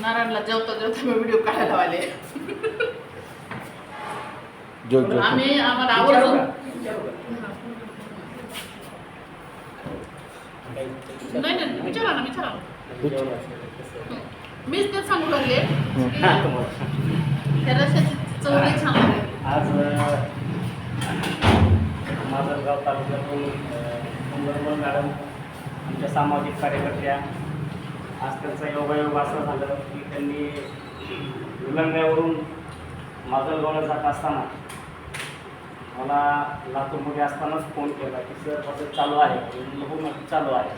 नारायणला जेवता जेवता मी व्हिडिओ काढायला आले जो जो आम्ही आम्हाला आवडतो नाही नाही विचारा ना विचारा. मीच तेच सांगू लागले. त्या रश्याची चव छान आज माजलगाव तालुक्यातून सुंदरमल मॅडम आमच्या सामाजिक कार्यकर्त्या आज त्यांचा योगायोग असं झालं की त्यांनी विलंब्यावरून माजलगावला जात असताना मला लातूरमध्ये असतानाच फोन केला की सर असं चालू आहे हो चालू आहे.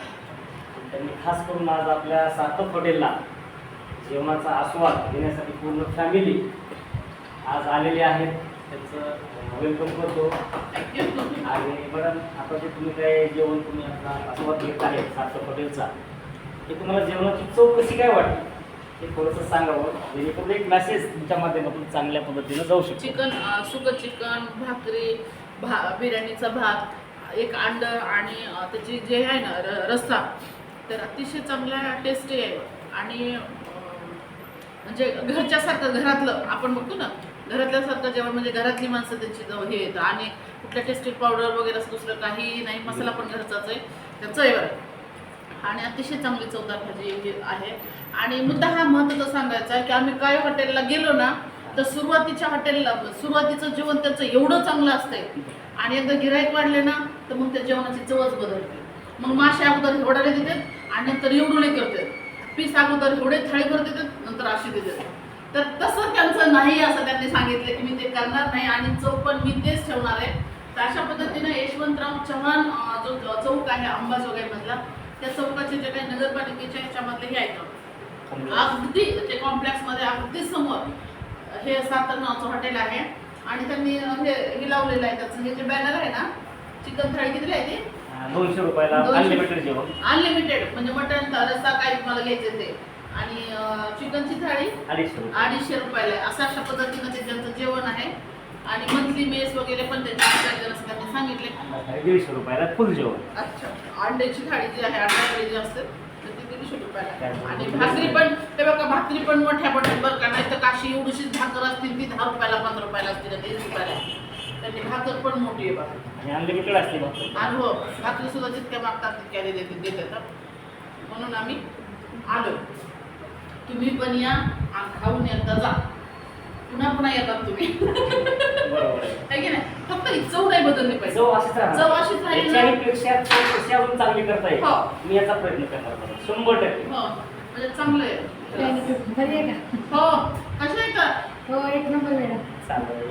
त्यांनी खास करून आज आपल्या सार्थक हॉटेलला जेवणाचा आस्वाद घेण्यासाठी पूर्ण फॅमिली आज आलेली आहेत. त्यांचं वेलकम करतो आणि बरं आता जे तुम्ही काय जेवण तुम्ही आता आस्वाद घेत आहे सार्थक हॉटेलचा ते तुम्हाला जेवणाची चव कशी काय वाटते ते थोडंसं सांगावं जेणेकरून एक मेसेज तुमच्या माध्यमातून चांगल्या पद्धतीनं जाऊ शकतो. चिकन अ, सुकं चिकन भाकरी भा बिर्याणीचा भात एक अंड आणि त्याची जे आहे ना र रस्सा तर अतिशय चांगला टेस्टी आहे. आणि म्हणजे घरच्यासारखं घरातलं आपण बघतो ना घरातल्यासारखं जेवण म्हणजे घरातली माणसं त्यांची हे येतं. आणि कुठल्या टेस्टी पावडर वगैरे असं दुसरं काही नाही मसाला पण घरचाच आहे. त्याचं आहे बरं. आणि अतिशय चांगली चवदार भाजी आहे. आणि मुद्दा हा महत्त्वाचा सांगायचा आहे की आम्ही काय हॉटेलला गेलो ना तर सुरुवातीच्या हॉटेलला सुरुवातीचं जेवण त्याचं एवढं चांगलं असतंय. आणि एकदा गिराईक वाढले ना तर मग त्या जेवणाची चवच बदलते. मग मासे अगोदर एवढ्याला देतात आणि नंतर एवढुळे करतात. पीस अगोदर एवढे थाळीभर देतात नंतर अशी देतात. तर तसं त्यांचं नाही असं त्यांनी सांगितलं की मी ते करणार नाही आणि चव पण मी तेच ठेवणार आहे. तर अशा पद्धतीनं यशवंतराव चव्हाण जो चौक आहे अंबाजोगाईमधला त्या चौकाचे जे काही नगरपालिकेच्या ह्याच्यामधले हे आहेत. अगदी ते कॉम्प्लेक्समध्ये अगदी समोर हे सातर नावाचं हॉटेल आहे. आणि त्यांनी हे हे लावलेलं आहे त्याचं हे जे बॅनर आहे ना चिकन थाळी किती आहे ते? दोनशे रुपयाला. अनलिमिटेड जेवण. अनलिमिटेड म्हणजे मटन रस्सा काय तुम्हाला घ्यायचे ते. आणि चिकनची थाळी अडीचशे रुपये. अडीचशे रुपयाला आहे. असं अशा पद्धतीनं ते त्यांचं जेवण आहे. आणि मंथली मेस वगैरे पण त्यांच्या त्यांनी सांगितले. दीडशे रुपयाला फुल जेवण. अच्छा. अंड्याची थाळी जी आहे अंडा थाळी जी असते तर ती दीडशे रुपयाला आणि भाकरी पण ते बघा भाकरी पण मोठ्या मोठ्या बरं का नाही तर काशी एवढीशीच भाकर असतील ती दहा रुपयाला पंधरा रुपयाला असतील तीस रुपयाला त्यांनी भाकर पण मोठी आहे बघा. आणि अनलिमिटेड असते आणि हो भाकरी सुद्धा जितक्या मागतात तितक्या देते देतात म्हणून आम्ही आलो तुम्ही पण या आणि खाऊन एकदा जा. पुन्हा पुन्हा येतात तुम्ही. बरोबर आहे. है की नाही? फक्त ही चव नाही बदलली पाहिजे. चव अशीच राहणार. चव अशीच राहिली ना. याच्याही पेक्षा चव कशी अजून चांगली करता येईल? हो. मी याचा प्रयत्न करणार बघा. शंभर टक्के. हो. म्हणजे चांगलं आहे. बरी आहे का? हो. कसे आहे का हो एक नंबर मॅडम. चालेल